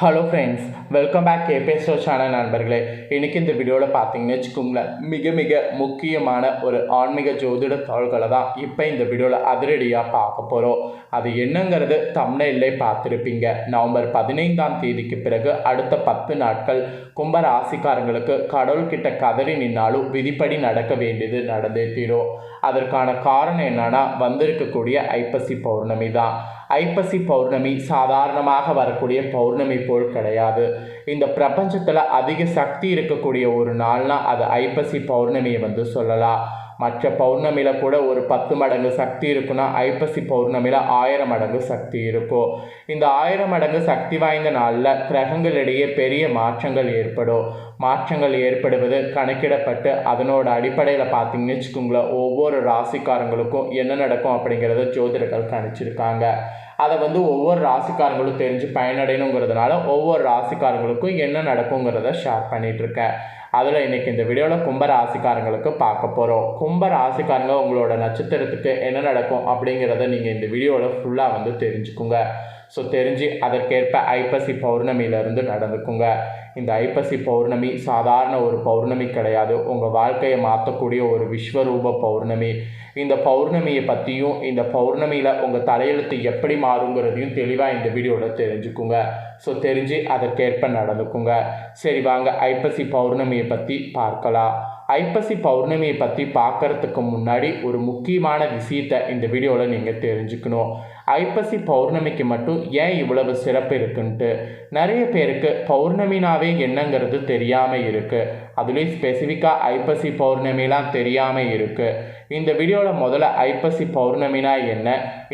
Hello friends welcome back KPSO channel நண்பர்களே. இன்றைக்கி இந்த வீடியோவில் பார்த்தீங்கன்னு வச்சுக்கோங்களேன் மிக மிக முக்கியமான ஒரு ஆன்மீக ஜோதிட தாள்களை தான் இப்போ இந்த வீடியோவில் அதிரடியாக பார்க்க போகிறோம் அது என்னங்கிறது தமிழிலே பார்த்துருப்பீங்க. நவம்பர் பதினைந்தாம் தேதிக்கு பிறகு அடுத்த பத்து நாட்கள் கும்ப ராசிக்காரங்களுக்கு கடவுள்கிட்ட கதறி நின்னாலும் விதிப்படி நடக்க வேண்டியது நடந்தே தீரும். அதற்கான காரணம் என்னன்னா வந்திருக்கக்கூடிய ஐப்பசி பௌர்ணமி தான். ஐப்பசி பௌர்ணமி சாதாரணமாக வரக்கூடிய பௌர்ணமி போல் கிடையாது. இந்த பிரபஞ்சத்தில் அதிக சக்தி இருக்கக்கூடிய ஒரு நாள்னால் அது ஐப்பசி பௌர்ணமியை வந்து சொல்லலாம். மற்ற பௌர்ணமியில் கூட ஒரு பத்து மடங்கு சக்தி இருக்குன்னா ஐப்பசி பௌர்ணமியில் ஆயிரம் மடங்கு சக்தி இருக்கும் இந்த ஆயிரம் மடங்கு சக்தி வாய்ந்த நாளில் கிரகங்களிடையே பெரிய மாற்றங்கள் ஏற்படும். மாற்றங்கள் ஏற்படுவது கணக்கிடப்பட்டு அதனோட அடிப்படையில் பார்த்தீங்கன்னு வச்சுக்கோங்களேன் ஒவ்வொரு ராசிக்காரங்களுக்கும் என்ன நடக்கும் அப்படிங்கிறத ஜோதிடர்கள் கணிச்சிருக்காங்க. அதை வந்து ஒவ்வொரு ராசிக்காரங்களும் தெரிஞ்சு பயனடையணுங்கிறதுனால ஒவ்வொரு ராசிக்காரங்களுக்கும் என்ன நடக்குங்கிறத ஷேர் பண்ணிகிட்ருக்கேன் அதில் இன்றைக்கி இந்த வீடியோவில் கும்ப ராசிக்காரங்களுக்கு பார்க்க போகிறோம் கும்ப ராசிக்காரங்க உங்களோட நட்சத்திரத்துக்கு என்ன நடக்கும் அப்படிங்கிறத நீங்கள் இந்த வீடியோவில் ஃபுல்லாக வந்து தெரிஞ்சுக்குங்க. ஸோ தெரிஞ்சு அதற்கேற்ப ஐப்பசி பௌர்ணமியிலிருந்து நடந்துக்குங்க. இந்த ஐப்பசி பௌர்ணமி சாதாரண ஒரு பௌர்ணமி கிடையாது. உங்கள் வாழ்க்கையை மாற்றக்கூடிய ஒரு விஸ்வரூப பௌர்ணமி. இந்த பௌர்ணமியை பற்றியும் இந்த பௌர்ணமியில் உங்கள் தலையெழுத்து எப்படி மாறுங்கிறதையும் தெளிவாக இந்த வீடியோவில் தெரிஞ்சுக்குங்க. ஸோ தெரிஞ்சு அதற்கேற்ப நடந்துக்குங்க. சரி வாங்க. ஐப்பசி பௌர்ணமியை பற்றி பார்க்கலாம். ஐப்பசி பௌர்ணமியை பற்றி பார்க்கறதுக்கு முன்னாடி ஒரு முக்கியமான விஷயத்தை இந்த வீடியோவில் நீங்கள் தெரிஞ்சுக்கணும். ஐப்பசி பௌர்ணமிக்கு மட்டும் ஏன் இவ்வளவு சிறப்பு இருக்குன்ட்டு? நிறைய பேருக்கு பௌர்ணமினாவே என்னங்கிறது தெரியாமல் இருக்குது அதுலேயும் ஸ்பெசிஃபிக்காக ஐப்பசி பௌர்ணமிலாம் தெரியாமல் இருக்குது இந்த வீடியோவில் முதல்ல ஐப்பசி பௌர்ணமினா என்ன?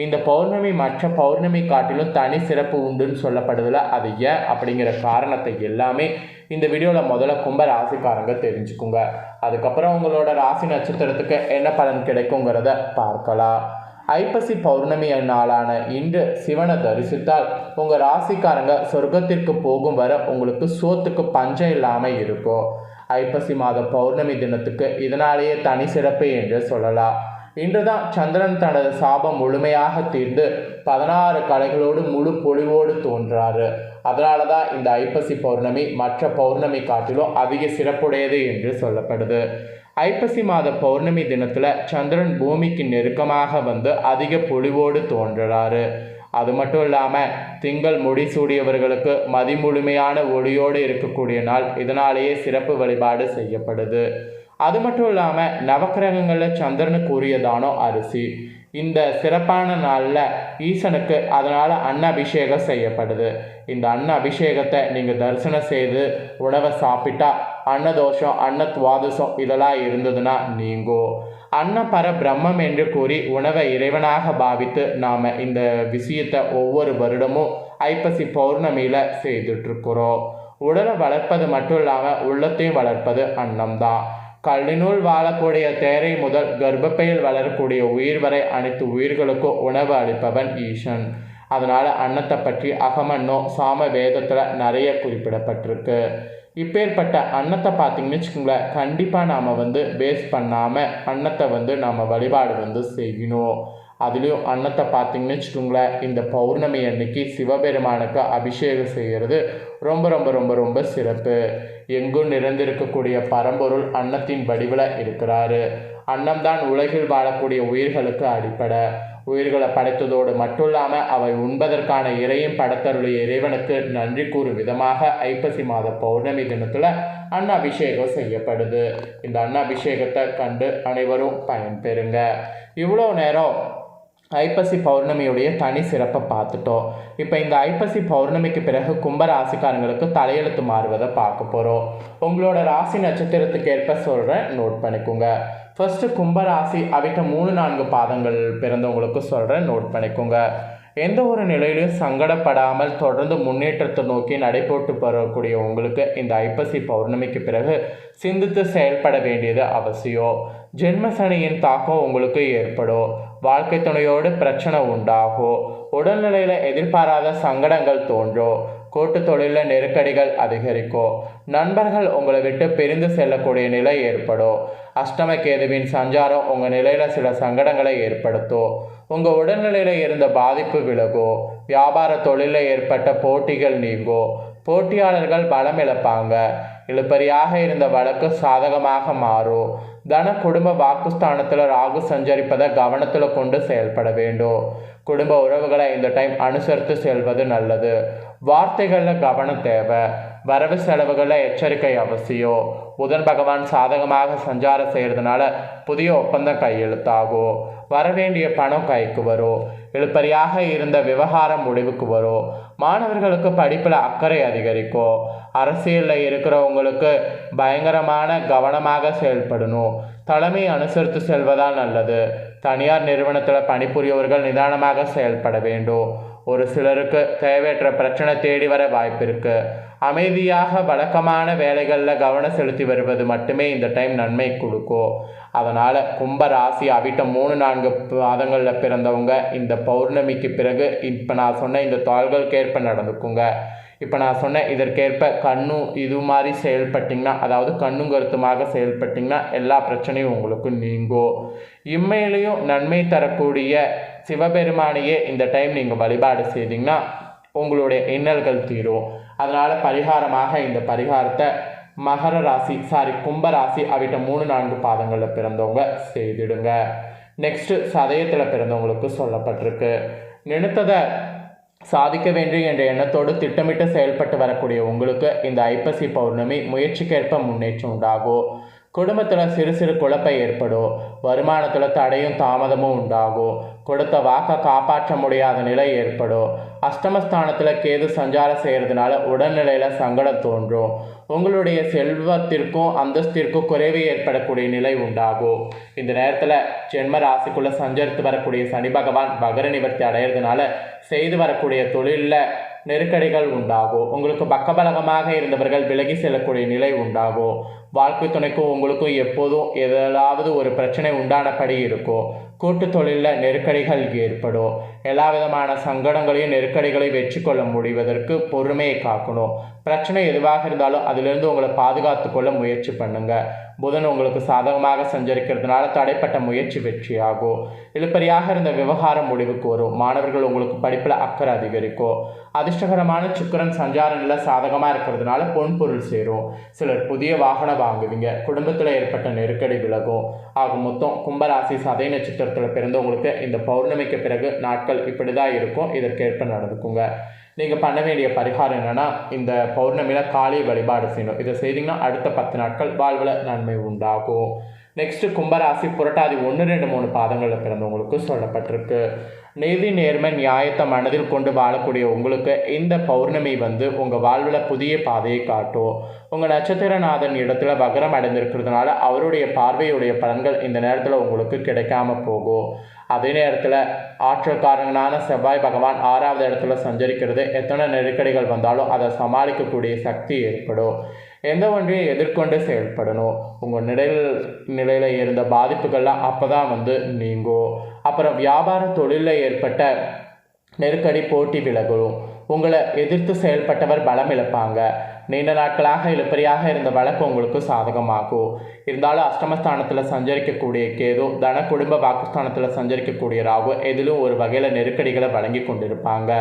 இந்த பௌர்ணமி மற்ற பௌர்ணமி காட்டிலும் தனி சிறப்பு உண்டுன்னு சொல்லப்படுதில்ல அது ஏன் அப்படிங்கிற காரணத்தை எல்லாமே இந்த வீடியோவில் முதல்ல கும்ப ராசிக்காரங்க தெரிஞ்சுக்குங்க. அதுக்கப்புறம் உங்களோட ராசி நட்சத்திரத்துக்கு என்ன பலன் கிடைக்குங்கிறத பார்க்கலாம். ஐப்பசி பௌர்ணமி நாளான இன்று சிவனை தரிசித்தால் உங்கள் ராசிக்காரங்க சொர்க்கத்திற்கு போகும் வரை உங்களுக்கு சோத்துக்கு பஞ்சம் இல்லாமல் இருக்கும். ஐப்பசி மாத பௌர்ணமி தினத்துக்கு இதனாலேயே தனி சிறப்பு என்று சொல்லலாம். இன்றுதான் சந்திரன் தனது சாபம் முழுமையாக தீர்ந்து பதினாறு கலைகளோடு முழு பொலிவோடு தோன்றாரு. அதனால தான் இந்த ஐப்பசி பௌர்ணமி மற்ற பௌர்ணமி காட்டிலும் அதிக சிறப்புடையது என்று சொல்லப்படுது. ஐப்பசி மாத பௌர்ணமி தினத்தில் சந்திரன் பூமிக்கு நெருக்கமாக வந்து அதிக பொலிவோடு தோன்றுறாரு. அது மட்டும் இல்லாமல் திங்கள் முடிசூடியவர்களுக்கு மதிமுழுமையான ஒளியோடு இருக்கக்கூடிய நாள் இதனாலேயே சிறப்பு வழிபாடு செய்யப்படுது. அது மட்டும் இல்லாமல் நவக்கிரகங்களில் சந்திரனுக்கு உரியதானோ அரிசி. இந்த சிறப்பான நாளில் ஈசனுக்கு அதனால் அன்ன அபிஷேகம் செய்யப்படுது. இந்த அன்ன அபிஷேகத்தை நீங்கள் தரிசனம் செய்து உணவை சாப்பிட்டா அன்னதோஷம் அன்ன துவாதசம் இதெல்லாம் இருந்ததுன்னா நீங்கோ. அன்னபர பிரம்மம் என்று கூறி உணவை இறைவனாக பாவித்து நாம் இந்த விஷயத்தை ஒவ்வொரு வருடமும் ஐப்பசி பௌர்ணமியில் செய்துட்ருக்குறோம். உடலை வளர்ப்பது மட்டும் இல்லாமல் உள்ளத்தையும் வளர்ப்பது அன்னம்தான். கல்லினுள் வாழக்கூடிய தேரை முதல் கர்ப்பப்பையில் வளரக்கூடிய உயிர் வரை அனைத்து உயிர்களுக்கும் உணவு அளிப்பவன் ஈசன். அதனால் அன்னத்தை பற்றி அகமன்னோ சாம வேதத்தில் நிறைய குறிப்பிடப்பட்டிருக்கு. இப்பேற்பட்ட அன்னத்தை பார்த்தீங்கன்னு வச்சுக்கோங்களேன் கண்டிப்பாக நாம் வந்து வேஸ்ட் பண்ணாமல் அன்னத்தை வந்து நாம் வழிபாடு வந்து செய்யணும். அதுலேயும் அன்னத்தை பார்த்தீங்கன்னு வச்சுக்கோங்களேன் இந்த பௌர்ணமி அன்னைக்கு சிவபெருமானுக்கு அபிஷேகம் செய்கிறது ரொம்ப ரொம்ப ரொம்ப ரொம்ப சிறப்பு. எங்கும் நிறைந்திருக்கக்கூடிய பரம்பொருள் அன்னத்தின் வடிவில் இருக்கிறாரு. அன்னம்தான் உலகில் வாழக்கூடிய உயிர்களுக்கு அடிப்படை. உயிர்களை படைத்ததோடு மட்டும் இல்லாமல் அவை உண்பதற்கான இறையும் படைத்தருடைய இறைவனுக்கு நன்றி கூறும் விதமாக ஐப்பசி மாத பௌர்ணமி தினத்தில் அன்னாபிஷேகம் செய்யப்படுது. இந்த அன்னாபிஷேகத்தை கண்டு அனைவரும் பயன்பெறுங்க. இவ்வளோ நேரம் ஐப்பசி பௌர்ணமியுடைய தனி சிறப்பை பார்த்துட்டோம். இப்போ இந்த ஐப்பசி பௌர்ணமிக்கு பிறகு கும்ப ராசிக்காரங்களுக்கு தலையெழுத்து மாறுவதை பார்க்க போகிறோம் உங்களோட ராசி நட்சத்திரத்துக்கு ஏற்ப சொல்கிறேன் நோட் பண்ணிக்கோங்க. ஃபஸ்ட்டு கும்பராசி அவிட்ட மூணு நான்கு பாதங்கள் பிறந்தவங்களுக்கு சொல்கிறேன் நோட் பண்ணிக்கோங்க. எந்த ஒரு நிலையிலும் சங்கடப்படாமல் தொடர்ந்து முன்னேற்றத்தை நோக்கி நடைபோட்டு வரக்கூடிய உங்களுக்கு இந்த ஐப்பசி பௌர்ணமிக்கு பிறகு சிந்தித்து செயல்பட வேண்டியது அவசியம். ஜென்ம சனியின் தாக்கம் உங்களுக்கு ஏற்படும். வாழ்க்கை துணையோடு பிரச்சனை உண்டாகும். உடல்நிலையில் எதிர்பாராத சங்கடங்கள் தோன்றும். கூட்டு தொழிலில் நெருக்கடிகள் அதிகரிக்கும். நண்பர்கள் உங்களை விட்டு பிரிந்து செல்லக்கூடிய நிலை ஏற்படும். அஷ்டம கேதுவின் சஞ்சாரம் உங்கள் நிலையில் சில சங்கடங்களை ஏற்படுத்தும். உங்கள் உடல்நிலையில் இருந்த பாதிப்பு விலகும். வியாபார தொழிலில் ஏற்பட்ட போட்டிகள் நீங்கும். போட்டியாளர்கள் பலம் இழப்பாங்க. இழுபறியாக இருந்த வழக்கு சாதகமாக மாறும் தன குடும்ப வாக்குஸ்தானத்தில் ராகு சஞ்சரிப்பதை கவனத்தில் கொண்டு செயல்பட வேண்டும் குடும்ப உறவுகளை இந்த டைம் அனுசரித்து செல்வது நல்லது. வார்த்தைகளில் கவனம் தேவை. வரவு செலவுகளில் எச்சரிக்கை அவசியம் புதன் பகவான் சாதகமாக சஞ்சாரம் செய்கிறதுனால புதிய ஒப்பந்தம் கையெழுத்தாகும் வரவேண்டிய பணம் கைக்கு வரும் இழுப்பறியாக இருந்த விவகாரம் முடிவுக்கு வரும் மாணவர்களுக்கு படிப்பில் அக்கறை அதிகரிக்கும் அரசியலில் இருக்கிறவங்களுக்கு பயங்கரமான கவனமாக செயல்படணும். தலைமை அனுசரித்து செல்வதால் நல்லது. தனியார் நிறுவனத்தில் பணிபுரியவர்கள் நிதானமாக செயல்பட வேண்டும். ஒரு சிலருக்கு தேவையற்ற பிரச்சனை தேடி வர வாய்ப்பு இருக்கு. அமைதியாக வழக்கமான வேலைகளில் கவனம் செலுத்தி வருவது மட்டுமே இந்த டைம் நன்மை கொடுக்கும் அதனால் கும்ப ராசி அவிட்டம் மூணு நான்கு மாதங்களில் பிறந்தவங்க இந்த பௌர்ணமிக்கு பிறகு இப்போ நான் சொன்ன இந்த தாள்களுக்கேற்ப நடந்துக்குங்க. இப்போ நான் சொன்ன இதற்கேற்ப கண்ணும் இது மாதிரி செயல்பட்டிங்கன்னா அதாவது கண்ணும் கருத்துமாக செயல்பட்டிங்கன்னா எல்லா பிரச்சனையும் உங்களுக்கு நீங்கும் இம்மையிலையும் நன்மை தரக்கூடிய சிவபெருமானையே இந்த டைம் நீங்கள் வழிபாடு செய்தீங்கன்னா உங்களுடைய இன்னல்கள் தீரும். அதனால் பரிகாரமாக இந்த பரிகாரத்தை மகர ராசி சாரி கும்ப ராசி அவிட்ட மூணு நான்கு பாதங்களில் பிறந்தவங்க செய்திடுங்க. நெக்ஸ்ட்டு சதயத்தில் பிறந்தவங்களுக்கு சொல்லப்பட்டிருக்கு. நினைத்ததை சாதிக்க வேண்டும் என்ற எண்ணத்தோடு திட்டமிட்டு செயல்பட்டு வரக்கூடிய உங்களுக்கு இந்த ஐப்பசி பௌர்ணமி முயற்சிக்கேற்ப முன்னேற்றம் உண்டாகும். குடும்பத்தில் சிறு சிறு குழப்பம் ஏற்படும். வருமானத்தில் தடையும் தாமதமும் உண்டாகும். கொடுத்த வாக்கை காப்பாற்ற முடியாத நிலை ஏற்படும். அஷ்டமஸ்தானத்தில் கேது சஞ்சாரம் செய்கிறதுனால உடல்நிலையில் சங்கடம் தோன்றும். உங்களுடைய செல்வத்திற்கும் அந்தஸ்திற்கும் குறைவு ஏற்படக்கூடிய நிலை உண்டாகும். இந்த நேரத்தில் ஜென்ம ராசிக்குள்ளே சஞ்சரித்து வரக்கூடிய சனி பகவான் பகர நிவர்த்தி அடையிறதுனால செய்து வரக்கூடிய தொழிலில் நெருக்கடிகள் உண்டாகும். உங்களுக்கு பக்கபலகமாக இருந்தவர்கள் விலகி செல்லக்கூடிய நிலை உண்டாகும். வாழ்க்கை துணைக்கும் உங்களுக்கும் எப்போதும் எதாவது ஒரு பிரச்சனை உண்டானபடி இருக்கும் கூட்டு தொழிலில் நெருக்கடிகள் ஏற்படும் எல்லா விதமான சங்கடங்களையும் நெருக்கடிகளையும் வெற்றி கொள்ள முடிவதற்கு பொறுமையை காக்கணும். பிரச்சனை எதுவாக இருந்தாலும் அதிலிருந்து உங்களை பாதுகாத்து கொள்ள முயற்சி பண்ணுங்க. புதன் உங்களுக்கு சாதகமாக சஞ்சரிக்கிறதுனால தடைப்பட்ட முயற்சி வெற்றியாகும். இழுப்பறியாக இருந்த விவகாரம் முடிவுக்கு வரும். மாணவர்கள் உங்களுக்கு படிப்பில் அக்கறை அதிகரிக்கும் அதிர்ஷ்டகரமான சுக்கரன் சஞ்சார நிலை சாதகமாக இருக்கிறதுனால பொன் பொருள் சேரும். சிலர் புதிய வாகன வாங்குவீங்க. குடும்பத்தில் ஏற்பட்ட நெருக்கடி விலகும் ஆக மொத்தம் கும்பராசி சதை நட்சத்திரத்தில் பிறந்தவங்களுக்கு இந்த பௌர்ணமிக்கு பிறகு நாட்கள் இப்படி தான் இருக்கும். இதற்கேற்ப நடந்துக்குங்க. நீங்கள் பண்ண வேண்டிய பரிகாரம் என்னென்னா இந்த பௌர்ணமியில் காளி வழிபாடு செய்யணும். இதை செய்தீங்கன்னா அடுத்த பத்து நாட்கள் வாழ்வில் நன்மை உண்டாகும். நெக்ஸ்ட்டு கும்பராசி புரட்டாதி ஒன்று ரெண்டு மூணு பாதங்களில் பிறந்தவங்களுக்கு சொல்லப்பட்டிருக்கு. நீதி நேர்மை நியாயத்தை மனதில் கொண்டு வாழக்கூடிய உங்களுக்கு இந்த பௌர்ணமி வந்து உங்கள் வாழ்வில் புதிய பாதையை காட்டும். உங்கள் நட்சத்திரநாதன் இடத்துல வகரம் அடைந்திருக்கிறதுனால அவருடைய பார்வையுடைய பலன்கள் இந்த நேரத்தில் உங்களுக்கு கிடைக்காம போகும். அதே நேரத்தில் ஆற்றல்காரங்களான செவ்வாய் பகவான் ஆறாவது இடத்துல சஞ்சரிக்கிறது. எத்தனை நெருக்கடிகள் வந்தாலும் அதை சமாளிக்கக்கூடிய சக்தி ஏற்படும். எந்த ஒன்றையும் எதிர்கொண்டு செயல்படணும். உங்கள் நிலையில் நிலையில் இருந்த பாதிப்புகள்லாம் அப்போ தான் வந்து நீங்கும். அப்புறம் வியாபார தொழிலில் ஏற்பட்ட நெருக்கடி போட்டி விலகும் உங்களை எதிர்த்து செயல்பட்டவர் பலம் இழப்பாங்க. நீண்ட நாட்களாக இழுப்பறியாக இருந்த வழக்கு உங்களுக்கு சாதகமாகும். இருந்தாலும் அஷ்டமஸ்தானத்தில் சஞ்சரிக்கக்கூடிய கேது தன குடும்ப வாக்குஸ்தானத்தில் சஞ்சரிக்கக்கூடிய ராகு எதிலும் ஒரு வகையில் நெருக்கடிகளை வழங்கி கொண்டிருப்பாங்க.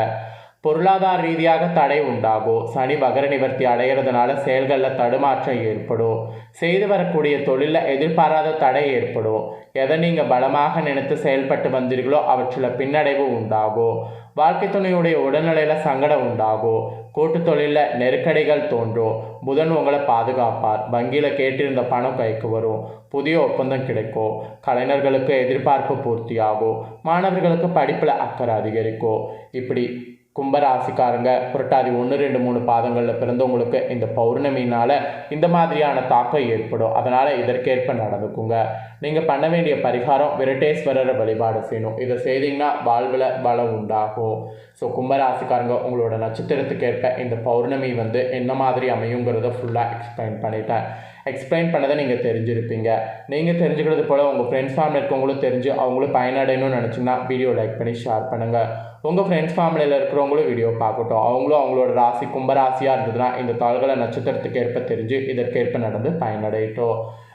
பொருளாதார ரீதியாக தடை உண்டாகும். சனி மகர நிவர்த்தி அடைகிறதுனால செயல்களில் தடுமாற்றம் ஏற்படும். செய்து வரக்கூடிய தொழிலில் எதிர்பாராத தடை ஏற்படும். எதை நீங்கள் பலமாக நினைத்து செயல்பட்டு வந்தீர்களோ அவற்றில் பின்னடைவு உண்டாகும். வாழ்க்கை துணையுடைய உடல்நிலையில் சங்கடம் உண்டாகும். கூட்டு தொழிலில் நெருக்கடிகள் தோன்றும். புதன் உங்களை பாதுகாப்பார். வங்கியில் கேட்டிருந்த பணம் கைக்கு வரும். புதிய ஒப்பந்தம் கிடைக்கும். கலைஞர்களுக்கு எதிர்பார்ப்பு பூர்த்தியாகும். மாணவர்களுக்கு படிப்பில் அக்கறை அதிகரிக்கும். இப்படி கும்பராசிக்காரங்க புரட்டாதி ஒன்று ரெண்டு மூணு பாதங்களில் பிறந்தவங்களுக்கு இந்த பௌர்ணமினால் இந்த மாதிரியான தாக்கம் ஏற்படும். அதனால் இதற்கேற்ப நடந்துக்குங்க. நீங்கள் பண்ண வேண்டிய பரிகாரம் விரட்டேஸ்வரரை வழிபாடு செய்யணும். இதை செய்தீங்கன்னா வாழ்வில் பலம் உண்டாகும். ஸோ கும்பராசிக்காரங்க உங்களோட நட்சத்திரத்துக்கு ஏற்ப இந்த பௌர்ணமி வந்து என்ன மாதிரி அமையுங்கிறத ஃபுல்லாக எக்ஸ்பிளைன் பண்ணிட்டேன். எக்ஸ்பிளைன் பண்ணதை நீங்கள் தெரிஞ்சிருப்பீங்க. நீங்கள் தெரிஞ்சுக்கிறது போல் உங்கள் ஃப்ரெண்ட்ஸ் ஃபேமிலி இருக்கவங்களும் தெரிஞ்சு அவங்களும் பயனடையணும்னு நினச்சிங்கன்னா வீடியோ லைக் பண்ணி ஷேர் பண்ணுங்கள் உங்கள் ஃப்ரெண்ட்ஸ் ஃபேமிலியில் இருக்கிறவங்களும் வீடியோ பார்க்கட்டும். அவங்களும் அவங்களோட ராசி கும்பராசியாக இருந்ததுன்னா இந்த தாள்களை நட்சத்திரத்துக்கு ஏற்ப தெரிஞ்சு இதற்கேற்ப நடந்து பயனடையட்டும்.